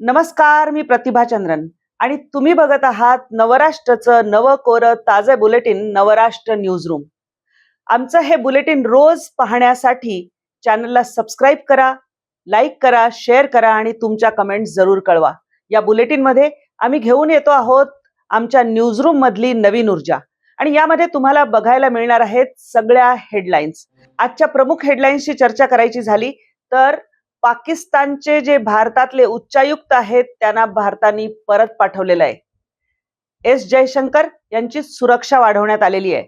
नमस्कार मी प्रतिभा चंद्रन. आणि तुम्ही बघत आहात नवराष्ट्रचं नवं कोरं ताजं बुलेटिन नवराष्ट्र न्यूज रूम आमचं हे बुलेटिन रोज पाहण्यासाठी चॅनलला सबस्क्राईब करा लाईक करा शेअर करा आणि तुमच्या कमेंट्स जरूर कळवा. या बुलेटिनमध्ये आम्ही घेऊन येतो आहोत आमच्या न्यूजरूम मधली नवीन ऊर्जा. आणि यामध्ये तुम्हाला बघायला मिळणार आहेत सगळ्या हेडलाईन्स आजच्या प्रमुख हेडलाईन्सची चर्चा करायची झाली तर पाकिस्तानचे जे भारतातले उच्चायुक्त आहेत त्यांना भारताने परत पाठवलेलं आहे. एस जयशंकर यांची सुरक्षा वाढवण्यात आलेली आहे.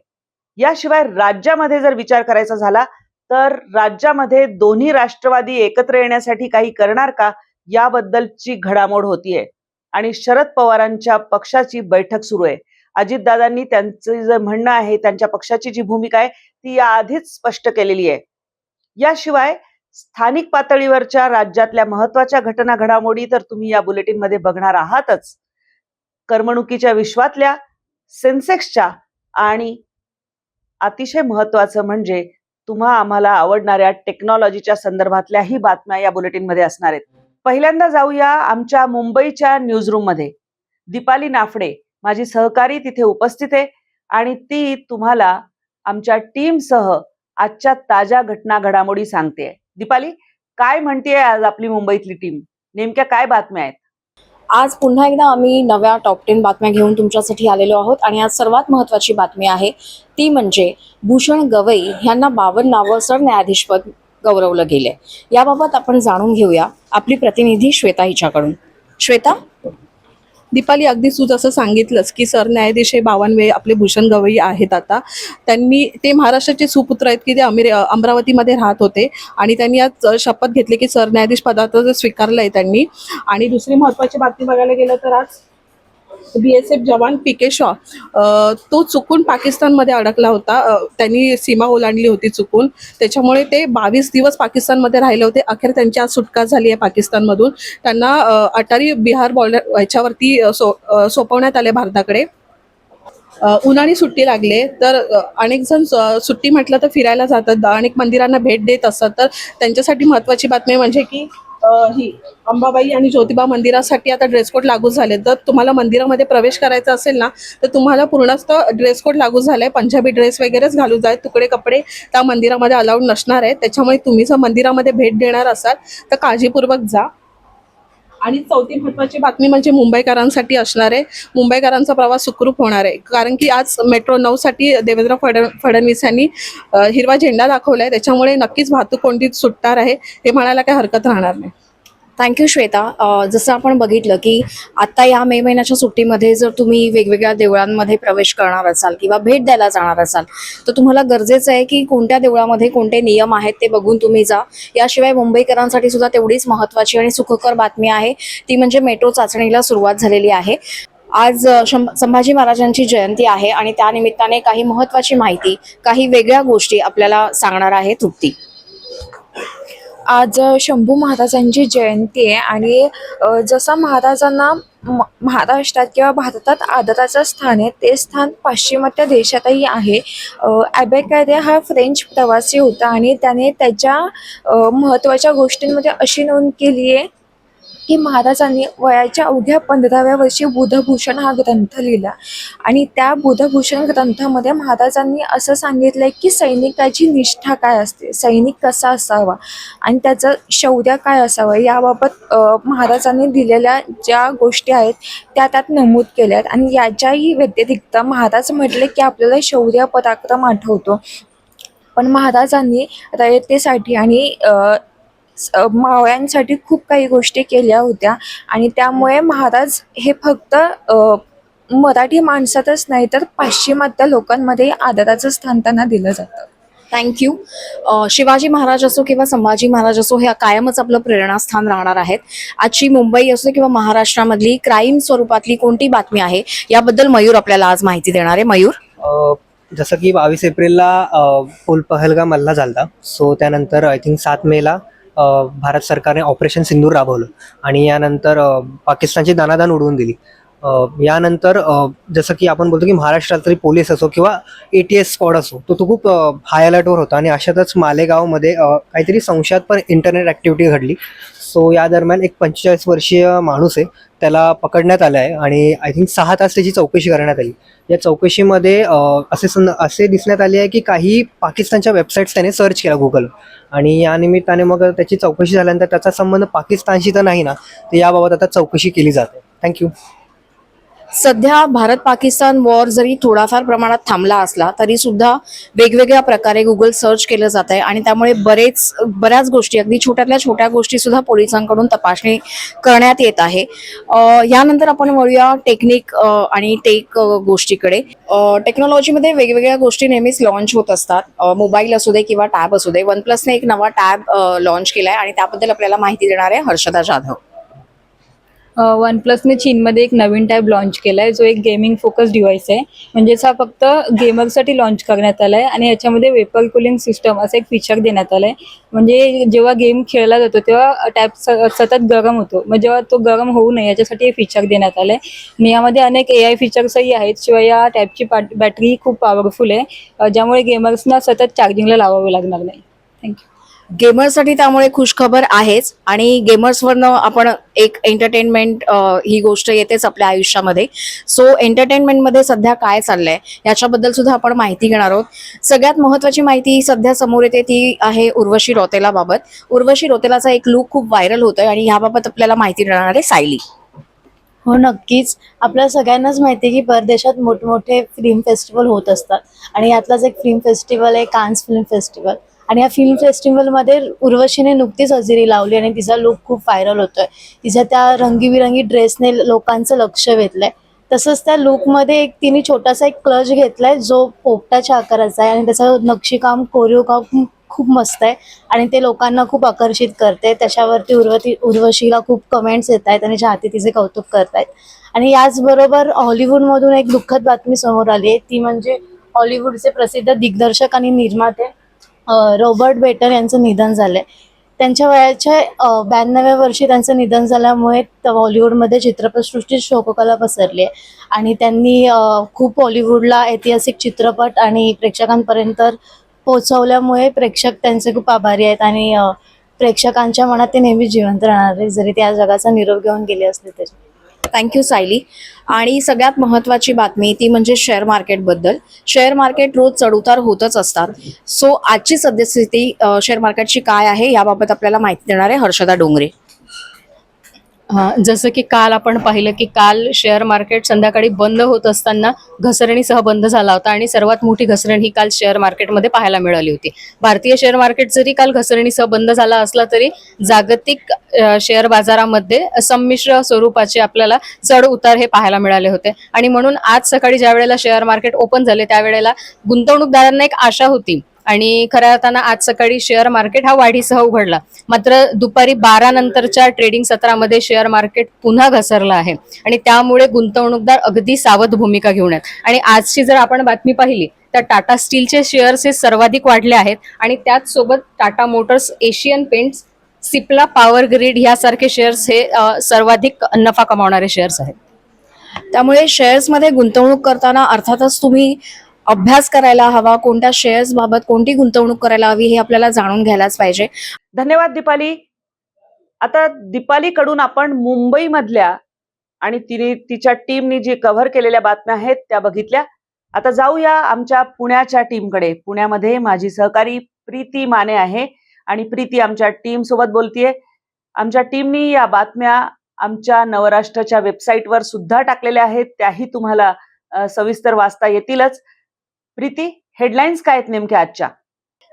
याशिवाय राज्यामध्ये जर विचार करायचा झाला तर राज्यामध्ये दोन्ही राष्ट्रवादी एकत्र येण्यासाठी काही करणार का याबद्दलची घडामोड होतीये. आणि शरद पवारांच्या पक्षाची बैठक सुरू आहे. अजितदादांनी त्यांचं जे म्हणणं आहे त्यांच्या पक्षाची जी भूमिका आहे ती याआधीच स्पष्ट केलेली आहे. याशिवाय स्थानिक पातळीवरच्या राज्यातल्या महत्त्वाच्या घटना घडामोडी तर तुम्ही या बुलेटिनमध्ये बघणार आहातच. करमणुकीच्या विश्वातल्या सेन्सेक्सच्या आणि अतिशय महत्वाचं म्हणजे तुम्हा आम्हाला आवडणाऱ्या टेक्नॉलॉजीच्या संदर्भातल्याही बातम्या या बुलेटिनमध्ये असणार आहेत. पहिल्यांदा जाऊया आमच्या मुंबईच्या न्यूजरूममध्ये दीपाली नाफडे माझी सहकारी तिथे उपस्थित आहे आणि ती तुम्हाला आमच्या टीमसह आजच्या ताज्या घटना घडामोडी सांगते. दीपाली काय म्हणतेय आज आपली मुंबईतली टीम नेमक्या काय बातम्या आहेत? आज पुन्हा एकदा आम्ही नव्या टॉप टेन बातम्या घेऊन तुमच्यासाठी आलेलो आहोत आणि आज सर्वात महत्वाची बातमी आहे ती म्हणजे भूषण गवई यांना बावन्नावं सरन्यायाधीशपद गौरवलं गेलंय. याबाबत आपण जाणून घेऊया आपली प्रतिनिधी श्वेता हिच्याकडून. श्वेता? दीपाली अगदी तू जसं सांगितलंस की सरन्यायाधीश हे बावनवे आपले भूषण गवई आहेत आता. त्यांनी ते महाराष्ट्राचे सुपुत्र आहेत की ते अमेरि अमरावतीमध्ये राहत होते आणि त्यांनी आज शपथ घेतली की सरन्यायाधीश पदार्थ स्वीकारलं आहे त्यांनी. आणि दुसरी महत्त्वाची बातमी बघायला गेलं तर आज बी एस एफ जवान पी के शॉ तो चुकून पाकिस्तानमध्ये अडकला होता. त्यांनी सीमा ओलांडली होती चुकून. त्याच्यामुळे ते बावीस दिवस पाकिस्तानमध्ये राहिले होते. अखेर त्यांची आज सुटका झाली आहे पाकिस्तानमधून. त्यांना अटारी बिहार बॉर्डर ह्याच्यावरती सो सोपवण्यात आले भारताकडे. उन्हाळी सुट्टी लागले तर अनेक जण सुट्टी म्हटलं तर फिरायला जातात. अनेक मंदिरांना भेट देत असतात. तर त्यांच्यासाठी महत्त्वाची बातमी म्हणजे की ही अंबाबाई आणि ज्योतिबा मंदिरासाठी आता ड्रेस कोड लागू झाले जर तुम्हाला मंदिरामध्ये प्रवेश करायचा असेल ना तर तुम्हाला पूर्णतः ड्रेस कोड लागू झालाय. पंजाबी ड्रेस वगैरेच घालू जाय. तुकडे कपडे त्या मंदिरामध्ये अलाउड नसणार आहे. त्याच्यामुळे तुम्ही जर मंदिरामध्ये भेट देणार असाल तर काळजीपूर्वक जा. आणि चौथी महत्वाची बातमी म्हणजे मुंबईकरांसाठी असणार आहे. मुंबईकरांचा प्रवास सुखरूप होणार आहे. कारण की आज मेट्रो नऊसाठी देवेंद्र फड फडणवीस यांनी हिरवा झेंडा दाखवला आहे त्याच्यामुळे नक्कीच वाहतूक कोंडीत सुटणार आहे. हे म्हणायला काही हरकत राहणार नाही. थँक्यू श्वेता जसं आपण बघितलं की आता या मे महिन्याच्या सुट्टीमध्ये जर तुम्ही वेगवेगळ्या देवळांमध्ये प्रवेश करणार असाल किंवा भेट द्यायला जाणार असाल तर तुम्हाला गरजेचं आहे की कोणत्या देवळामध्ये कोणते नियम आहेत ते बघून तुम्ही जा. याशिवाय मुंबईकरांसाठी सुद्धा तेवढीच महत्त्वाची आणि सुखकर बातमी आहे. ती म्हणजे मेट्रो चाचणीला सुरुवात झालेली आहे. आज शं- संभाजी महाराजांची जयंती आहे आणि त्यानिमित्ताने काही महत्त्वाची माहिती काही वेगळ्या गोष्टी आपल्याला सांगणार आहे तृप्ती. आज शंभू महाराजांची जयंती आहे आणि जसा जसं महाराजांना म- महाराष्ट्रात किंवा भारतात आदराचं स्थान आहे ते स्थान पाश्चिमात्य देशातही आहे. ॲबेकॅरे हा फ्रेंच प्रवासी होता आणि त्याने त्याच्या महत्त्वाच्या गोष्टींमध्ये अशी नोंद केली आहे की महाराजांनी वयाच्या अवघ्या पंधराव्या वर्षी बुधभूषण हा ग्रंथ लिहिला. आणि त्या बुधभूषण ग्रंथामध्ये महाराजांनी असं सांगितलंय की सैनिकाची निष्ठा काय असते? सैनिक कसा असावा? आणि त्याचं शौर्य काय असावं? याबाबत महाराजांनी दिलेल्या ज्या गोष्टी आहेत त्या त्यात नमूद केल्या आहेत आणि याच्याही व्यतिरिक्त महाराज म्हटले की आपल्याला शौर्य पराक्रम आठवतो. पण महाराजांनी रयतेसाठी आणि मावळ्यांसाठी खूप काही गोष्टी केल्या होत्या. आणि त्यामुळे महाराज हे फक्त मराठी माणसातच नाही तर पाश्चिमात्य लोकांमध्ये आदराचं स्थान त्यांना दिलं जातं. थँक्यू शिवाजी महाराज असो किंवा संभाजी महाराज असो हे कायमच आपलं प्रेरणास्थान राहणार आहेत. आजची मुंबई असो किंवा महाराष्ट्रामधली क्राईम स्वरूपातली कोणती बातमी आहे याबद्दल मयूर आपल्याला आज माहिती देणार आहे. मयूर? जसं की बावीस एप्रिलला पूल पहलगाम हल्ला झाला सो त्यानंतर आय थिंक सात मेला भारत सरकारने ऑपरेशन सिंदूर राबवलं. आणि यानंतर पाकिस्तानची दानादान उडवून दिली. यानंतर जसं की आपण बोलतो की महाराष्ट्रात तरी पोलीस असो किंवा ए टी एस स्क्वॉड असो तो तो खूप हाय अलर्टवर होता. आणि अशातच मालेगावमध्ये काहीतरी संशयात पण इंटरनेट ॲक्टिव्हिटी घडली. सो या दरम्यान एक पंचेचाळीस वर्षीय माणूस आहे त्याला पकडण्यात आलं आहे आणि आय थिंक सहा तास त्याची चौकशी करण्यात आली. या चौकशीमध्ये असे सं असे दिसण्यात आले आहे की काही पाकिस्तानच्या वेबसाईट्स त्याने सर्च केला गुगल आणि या निमित्ताने मग त्याची चौकशी झाल्यानंतर त्याचा संबंध पाकिस्तानशी तर नाही ना तर याबाबत आता चौकशी केली जाते. थँक्यू सध्या भारत पाकिस्तान वॉर जरी थोडाफार प्रमाणात थांबला असला तरी सुद्धा वेगवेगळ्या प्रकारे गुगल सर्च केलं जात आहे आणि त्यामुळे बरेच बऱ्याच गोष्टी अगदी छोट्यातल्या छोट्या गोष्टी सुद्धा पोलिसांकडून तपासणी करण्यात येत आहे. यानंतर आपण वळूया टेक्निक आणि टेक गोष्टीकडे. टेक्नॉलॉजीमध्ये वेगवेगळ्या गोष्टी नेहमीच लॉन्च होत असतात. मोबाईल असू दे किंवा टॅब असू दे. वन प्लसने एक नवा टॅब लॉन्च आहे आणि त्याबद्दल आपल्याला माहिती देणार आहे हर्षदा जाधव. वन प्लसने चीनमध्ये एक नवीन टॅब लॉन्च केला आहे जो एक गेमिंग फोकस डिव्हाइस आहे. म्हणजेच हा फक्त गेमरसाठी लॉन्च करण्यात आला आहे आणि याच्यामध्ये वेपर कुलिंग सिस्टम असं एक फीचर देण्यात आलं आहे म्हणजे जेव्हा गेम खेळला जातो तेव्हा टॅब स सतत गरम होतो. मग जेव्हा तो गरम होऊ नये याच्यासाठी हे फीचर देण्यात आलं आहे आणि यामध्ये अनेक ए आय फीचर्सही आहेत शिवाय या टॅबची बॅटरी खूप पॉवरफुल आहे. ज्यामुळे गेमर्सना सतत चार्जिंगला लावावे लागणार नाही. थँक्यू गेमर्ससाठी त्यामुळे खुशखबर आहेच आणि गेमर्सवरनं आपण एक एंटरटेनमेंट ही गोष्ट येतेच आपल्या आयुष्यामध्ये. सो एंटरटेनमेंटमध्ये सध्या काय चाललंय याच्याबद्दल सुद्धा आपण माहिती घेणार आहोत. सगळ्यात महत्वाची माहिती सध्या समोर येते ती आहे उर्वशी रोतेलाबाबत. उर्वशी रोतेलाचा एक लुक खूप व्हायरल होतोय आणि याबाबत आपल्याला माहिती देणार आहे सायली. हो नक्कीच. आपल्या सगळ्यांनाच माहिती आहे की परदेशात मोठमोठे फिल्म फेस्टिवल होत असतात. आणि यातलाच एक फिल्म फेस्टिवल आहे कान्स फिल्म फेस्टिवल. आणि या फिल्म फेस्टिवलमध्ये उर्वशीने नुकतीच हजेरी लावली आणि तिचा लुक खूप व्हायरल होतोय. तिच्या त्या रंगीबिरंगी ड्रेसने लोकांचं लक्ष वेधलंय. तसंच त्या लुकमध्ये एक तिने छोटासा एक क्लच घेतलाय जो पोपटाच्या आकाराचा आहे आणि त्याचं नक्षीकाम कोरीव काम खूप मस्त आहे आणि ते लोकांना खूप आकर्षित करते. त्याच्यावरती उर्वती उर्वशीला खूप कमेंट्स येत आहेत आणि चाहते तिचे कौतुक करतायत. आणि याचबरोबर हॉलिवूडमधून एक दुःखद बातमी समोर आली आहे. ती म्हणजे हॉलिवूडचे प्रसिद्ध दिग्दर्शक आणि निर्माते रॉबर्ट बेटर यांचं निधन झालंय. त्यांच्या वयाच्या ब्याण्णव्या वर्षी त्यांचं निधन झाल्यामुळे बॉलिवूडमध्ये चित्रपटसृष्टीत शोककला पसरली आहे आणि त्यांनी खूप बॉलिवूडला ऐतिहासिक चित्रपट आणि प्रेक्षकांपर्यंत पोहोचवल्यामुळे प्रेक्षक त्यांचे खूप आभारी आहेत आणि प्रेक्षकांच्या मनात ते नेहमी जिवंत राहणार आहे जरी त्या जगाचा निरोप घेऊन गेले असले तरी. Thank you Sayali. आणि सगळ्यात महत्वाची बातमी ती म्हणजे शेअर मार्केटबद्दल शेअर मार्केट रोज चढउतार होतच असतात. सो आजची सद्यस्थिती शेअर मार्केटची काय आहे याबाबत आपल्याला माहिती देणार आहे हर्षदा डोंगरे. जसं की काल आपण पाहिलं की काल शेअर मार्केट संध्याकाळी बंद होत असताना घसरणीसह बंद झाला होता आणि सर्वात मोठी घसरण ही काल शेअर मार्केटमध्ये पाहायला मिळाली होती. भारतीय शेअर मार्केट जरी काल घसरणीसह बंद झाला असला तरी जागतिक शेअर बाजारामध्ये संमिश्र स्वरूपाचे आपल्याला चढ उतार हे पाहायला मिळाले होते. आणि म्हणून आज सकाळी ज्या वेळेला शेअर मार्केट ओपन झाले त्यावेळेला गुंतवणूकदारांना एक आशा होती आणि खऱ्या अर्थानं आज सकाळी शेअर मार्केट हा वाढीसह उघडला. मात्र दुपारी बारा नंतरच्या ट्रेडिंग सत्रामध्ये शेअर मार्केट पुन्हा घसरलं आहे. आणि त्यामुळे गुंतवणूकदार अगदी सावध भूमिका घेऊन आहेत. आणि आजची जर आपण बातमी पाहिली तर टाटा स्टीलचे शेअर्स हे सर्वाधिक वाढले आहेत. आणि त्याच सोबत Tata motors Asian paints Cipla power grid यासारखे शेअर्स हे सर्वाधिक नफा कमावणारे शेअर्स आहेत. त्यामुळे शेअर्समध्ये गुंतवणूक करताना अर्थातच तुम्ही अभ्यास करायला हवा कोणत्या शेअर्स बाबत कोणती गुंतवणूक करायला हवी हे आपल्याला जाणून घ्यायलाच पाहिजे. धन्यवाद दीपाली. आता दीपालीकडून आपण मुंबईमधल्या आणि तिने तिच्या टीमनी जी कव्हर केलेल्या बातम्या आहेत त्या बघितल्या. आता जाऊया आमच्या पुण्याच्या टीमकडे पुण्यामध्ये माझी सहकारी प्रीती माने आहे आणि प्रीती आमच्या टीम सोबत बोलतीये. आमच्या टीमनी या बातम्या आमच्या नवराष्ट्राच्या वेबसाईटवर सुद्धा टाकलेल्या आहेत. त्याही तुम्हाला सविस्तर वाचता येतीलच. प्रीती हेडलाईन्स काय आहेत नेमक्या आजच्या?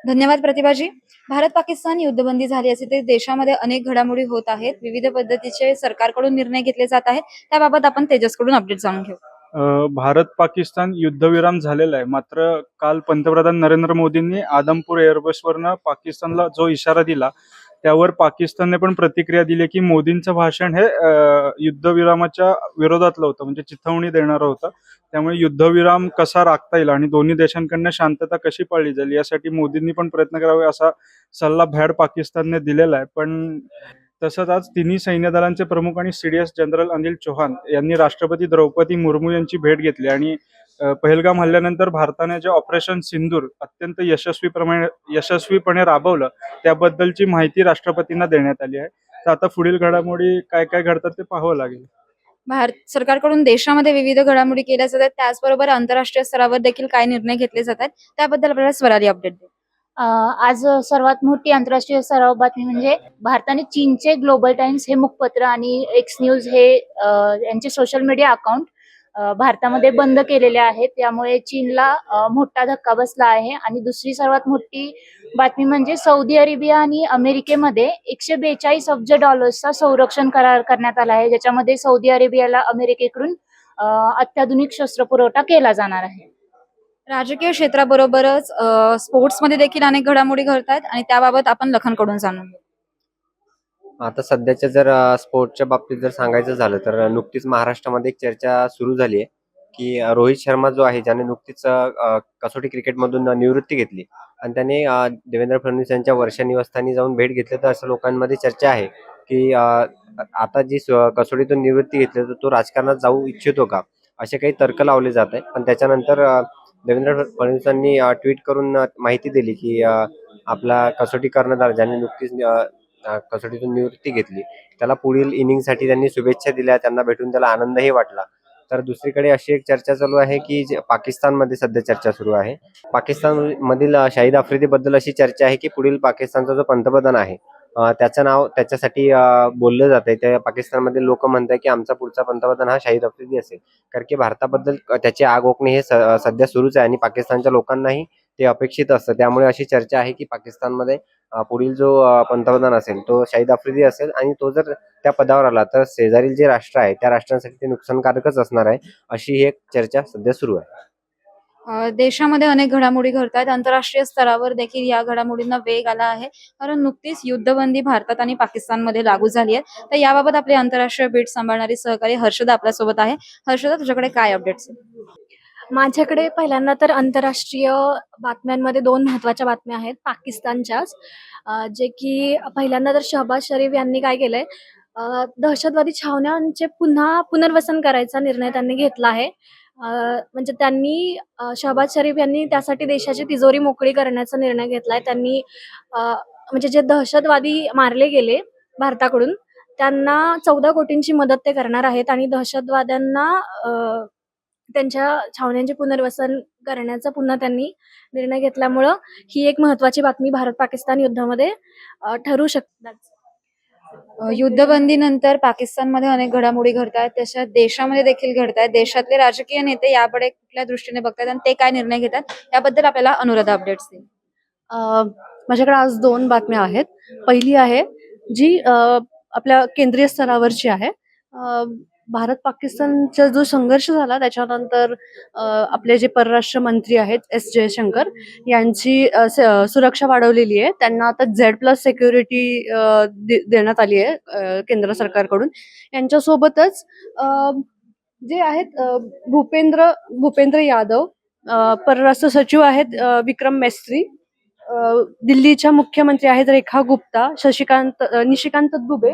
धन्यवाद प्रतिभाजी. भारत पाकिस्तान युद्धबंदी झाली असे ते देशामध्ये अनेक घडामोडी होत आहेत. विविध पद्धतीचे सरकारकडून निर्णय घेतले जात आहेत. त्याबाबत आपण तेजसकडून अपडेट जाणून घेऊ. भारत पाकिस्तान युद्धविराम झालेला आहे. मात्र काल पंतप्रधान नरेंद्र मोदींनी आदमपूर एअरबसवरनं पाकिस्तानला जो इशारा दिला त्यावर पाकिस्तानने पण प्रतिक्रिया दिली की मोदींचं भाषण हे युद्धविरामाच्या विरोधातलं होतं म्हणजे चिथवणी देणारं होतं. त्यामुळे युद्धविराम कसा राखता येईल आणि दोन्ही देशांकडनं शांतता कशी पाळली जाईल यासाठी मोदींनी पण प्रयत्न करावे असा सल्ला भॅड पाकिस्तानने दिलेला आहे. पण तसंच आज तिन्ही सैन्य दलांचे प्रमुख आणि सीडीएस जनरल अनिल चौहान यांनी राष्ट्रपती द्रौपदी मुर्मू यांची भेट घेतली आणि पहलगाम हल्ल्यानंतर भारताने जे ऑपरेशन सिंदूर अत्यंत यशस्वीप्रमाणे यशस्वीपणे राबवलं त्याबद्दलची माहिती राष्ट्रपतींना देण्यात आली आहे. तर आता पुढील घडामोडी काय काय घडतात ते पाहावं लागेल. भारत सरकारकडून देशामध्ये विविध घडामोडी केल्या जातात. त्याचबरोबर आंतरराष्ट्रीय स्तरावर देखील काय निर्णय घेतले जातात त्याबद्दल आपल्याला स्वराली अपडेट दे आज सर्वात मोठी आंतरराष्ट्रीय सराव बातमी म्हणजे भारताने चीनचे ग्लोबल टाइम्स हे मुखपत्र आणि एक्स न्यूज हे यांचे सोशल मीडिया अकाउंट भारतामध्ये बंद केलेले आहेत. त्यामुळे चीनला मोठा धक्का बसला आहे. आणि दुसरी सर्वात मोठी बातमी म्हणजे सौदी अरेबिया आणि अमेरिकेमध्ये एकशे बेचाळीस अब्ज डॉलर्सचा संरक्षण करार करण्यात आला आहे. ज्याच्यामध्ये सौदी अरेबियाला अमेरिकेकडून अत्याधुनिक शस्त्र पुरवठा केला जाणार आहे. राजकीय क्षेत्राबरोबरच स्पोर्ट्समध्ये देखील अनेक घडामोडी घडतात आणि त्याबाबत आपण लखनकडून जाणून घेऊ. आता सध्याच्या जर स्पोर्टच्या बाबतीत जर सांगायचं झालं तर नुकतीच महाराष्ट्रामध्ये एक चर्चा सुरू झाली आहे की रोहित शर्मा जो आहे ज्याने नुकतीच कसोटी क्रिकेटमधून निवृत्ती घेतली आणि त्याने देवेंद्र फडणवीस यांच्या वर्षा निवासस्थानी जाऊन भेट घेतली तर असं लोकांमध्ये चर्चा आहे की आता जी स- कसोटीतून निवृत्ती घेतली तर तो राजकारणात जाऊ इच्छितो का? असे काही तर्क लावले जात आहे पण त्याच्यानंतर देवेंद्र फडणवीसांनी ट्विट करून माहिती दिली की आपला कसोटी कर्णधार ज्याने नुकतीच कसोटीतून निवृत्ती घेतली. त्याला पुढील इनिंगसाठी त्यांनी शुभेच्छा दिल्या त्यांना भेटून त्याला आनंदही वाटला. तर दुसरीकडे अशी एक चर्चा चालू आहे की जे पाकिस्तानमध्ये सध्या चर्चा सुरू आहे. पाकिस्तान मधील शाहिद आफ्रिदीबद्दल अशी चर्चा आहे की पुढील पाकिस्तानचा जो पंतप्रधान आहे त्याचं नाव त्याच्यासाठी बोललं जात आहे त्या पाकिस्तानमधील लोक म्हणतात की आमचा पुढचा पंतप्रधान हा शाहिद आफ्रिदी असेल. कारण की भारताबद्दल त्याची आग ओकणे हे स- सध्या सुरूच आहे आणि पाकिस्तानच्या लोकांनाही ते अपेक्षित असतं. त्यामुळे अशी चर्चा आहे की पाकिस्तानमध्ये पुढील जो पंतप्रधान असेल तो शाहिद आफ्रिदी असेल आणि तो जर त्या पदावर आला तर शेजारील जे राष्ट्र आहे त्या राष्ट्रांसाठी ते नुकसानकारकच असणार आहे अशी ही एक चर्चा सध्या सुरू आहे. देशामध्ये अनेक घडामोडी घडतात आंतरराष्ट्रीय स्तरावर देखील या घडामोडींना वेग आला आहे. कारण नुकतीच युद्धबंदी भारतात आणि पाकिस्तानमध्ये लागू झाली आहे. तर याबाबत आपले आंतरराष्ट्रीय बीट सांभाळणारी सहकारी हर्षदा आपल्यासोबत आहे. हर्षदा तुझ्याकडे काय अपडेट्स माझ्याकडे पहिल्यांदा तर आंतरराष्ट्रीय बातम्यांमध्ये दोन महत्त्वाच्या बातम्या आहेत पाकिस्तानच्याच. जे की पहिल्यांदा तर शहबाज शरीफ यांनी काय केलंय दहशतवादी छावण्यांचे पुन्हा पुनर्वसन करायचा निर्णय त्यांनी घेतला आहे. म्हणजे त्यांनी शहबाज शरीफ यांनी त्यासाठी देशाची तिजोरी मोकळी करण्याचा निर्णय घेतलाय. त्यांनी म्हणजे जे दहशतवादी मारले गेले भारताकडून त्यांना चौदा कोटींची मदत ते करणार आहेत आणि दहशतवाद्यांना त्यांच्या छावण्यांचे पुनर्वसन करण्याचा पुन्हा त्यांनी निर्णय घेतल्यामुळं ही एक महत्वाची बातमी भारत पाकिस्तान युद्धामध्ये ठरू शकतात. युद्धबंदीनंतर पाकिस्तानमध्ये अनेक घडामोडी घडतात तशा देशामध्ये देखील घडतात देशातले राजकीय नेते याकडे कुठल्या दृष्टीने बघतात आणि ते काय निर्णय घेतात याबद्दल आपल्याला अनुराधा अपडेट्स देईल माझ्याकडे आज दोन बातम्या आहेत. पहिली आहे जी आपल्या केंद्रीय स्तरावरची आहे. भारत पाकिस्तानचा जो संघर्ष झाला त्याच्यानंतर आपले जे परराष्ट्र मंत्री आहेत एस जयशंकर यांची सुरक्षा वाढवलेली आहे. त्यांना आता झेड प्लस सिक्युरिटी देण्यात आली आहे केंद्र सरकारकडून. यांच्यासोबतच अ, जे आहेत भूपेंद्र भूपेंद्र यादव परराष्ट्र सचिव आहेत विक्रम मेस्त्री अ, दिल्लीच्या मुख्यमंत्री आहेत रेखा गुप्ता शशिकांत निशिकांत दुबे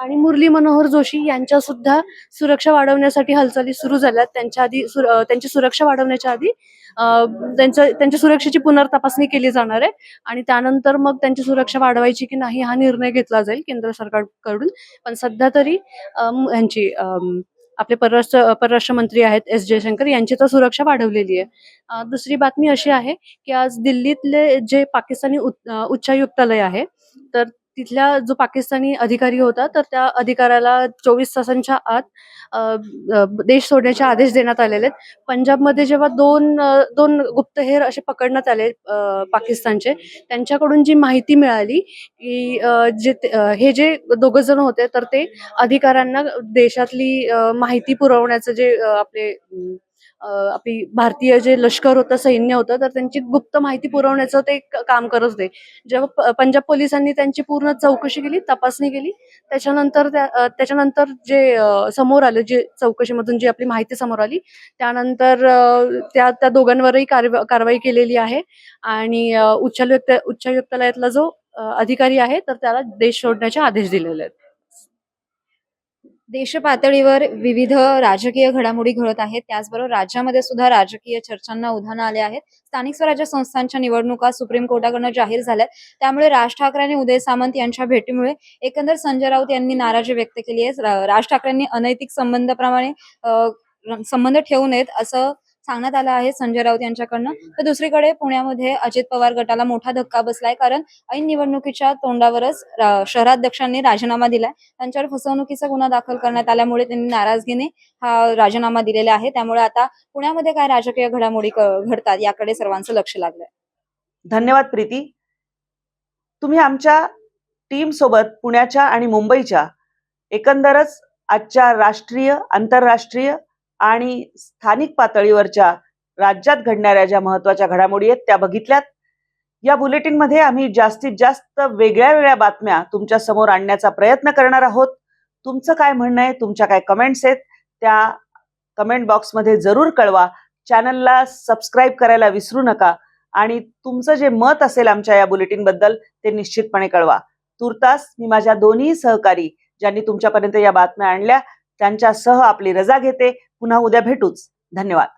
आणि मुरली मनोहर जोशी यांच्या सुद्धा सुरक्षा वाढवण्यासाठी हालचाली सुरू झाल्यात. त्यांच्या आधी सुर- त्यांची सुरक्षा वाढवण्याच्या आधी अ, त्यांचं त्यांच्या सुरक्षेची पुनर्तपासणी केली जाणार आहे. आणि त्यानंतर मग त्यांची सुरक्षा वाढवायची की नाही हा निर्णय घेतला जाईल केंद्र सरकारकडून. पण सध्या तरी यांची ह्यांची आपले परराष्ट्र परराष्ट्र मंत्री आहेत एस जयशंकर यांची तर सुरक्षा वाढवलेली आहे. दुसरी बातमी अशी आहे की आज दिल्लीतले जे पाकिस्तानी उच्चायुक्तालय आहे तर तिथल्या जो पाकिस्तानी अधिकारी होता तर त्या अधिकाऱ्याला चोवीस तासांच्या आत देश सोडण्याचे आदेश देण्यात आलेले आहेत. पंजाबमध्ये जेव्हा दोन दोन गुप्तहेर असे पकडण्यात आले पाकिस्तानचे त्यांच्याकडून जी माहिती मिळाली की जे हे जे दोघं जण होते तर ते अधिकाऱ्यांना देशातली माहिती पुरवण्याचं जे आपले आपली भारतीय जे लष्कर होतं सैन्य होतं तर त्यांची गुप्त माहिती पुरवण्याचं ते काम करत होते. जेव्हा पंजाब पोलिसांनी त्यांची पूर्ण चौकशी केली तपासणी केली त्याच्यानंतर त्याच्यानंतर जे समोर आलं जे चौकशीमधून जी आपली माहिती समोर आली त्यानंतर त्या त्या दोघांवरही कारवाई केलेली आहे. आणि उच्चायुक्त उच्चायुक्तालयातला जो अधिकारी आहे तर त्याला देश सोडण्याचे आदेश दिलेले आहेत. देश पातळीवर विविध राजकीय घडामोडी घडत आहेत. त्याचबरोबर राज्यामध्ये सुद्धा राजकीय चर्चांना उधाण आले आहेत. स्थानिक स्वराज्य संस्थांच्या निवडणुका सुप्रीम कोर्टाकडनं जाहीर झाल्यात. त्यामुळे राज ठाकरे आणि उदय सामंत यांच्या भेटीमुळे एकंदर संजय राऊत यांनी नाराजी व्यक्त केली आहे. राज ठाकरेंनी अनैतिक संबंधाप्रमाणे संबंध ठेवू नयेत असं सांगण्यात आलं आहे संजय राऊत यांच्याकडनं. तर दुसरीकडे पुण्यामध्ये अजित पवार गटाला मोठा धक्का बसलाय कारण ऐन निवडणुकीच्या तोंडावरच शहराध्यक्षांनी राजीनामा दिलाय. त्यांच्यावर फसवणुकीचा गुन्हा दाखल करण्यात आल्यामुळे त्यांनी नाराजगीने हा राजीनामा दिलेला आहे. त्यामुळे आता पुण्यामध्ये काय राजकीय घडामोडी घडतात याकडे सर्वांचं लक्ष लागलंय. धन्यवाद प्रीती. तुम्ही आमच्या टीम सोबत पुण्याच्या आणि मुंबईच्या एकंदरच आजच्या राष्ट्रीय आंतरराष्ट्रीय आणि स्थानिक पातळीवरच्या राज्यात घडणाऱ्या ज्या महत्त्वाच्या घडामोडी आहेत त्या बघितल्यात. या बुलेटिनमध्ये आम्ही जास्तीत जास्त वेगळ्या वेगळ्या बातम्या तुमच्यासमोर आणण्याचा प्रयत्न करणार आहोत. तुमचं काय म्हणणं आहे तुमच्या काय कमेंट्स आहेत त्या कमेंट बॉक्समध्ये जरूर कळवा. चॅनलला सबस्क्राईब करायला विसरू नका आणि तुमचं जे मत असेल आमच्या या बुलेटिनबद्दल ते निश्चितपणे कळवा. तुर्तास मी माझ्या दोन्ही सहकारी ज्यांनी तुमच्यापर्यंत या बातम्या आणल्या त्यांच्यासह आपली रजा घेते. पुन्हा उद्या भेटूच. धन्यवाद.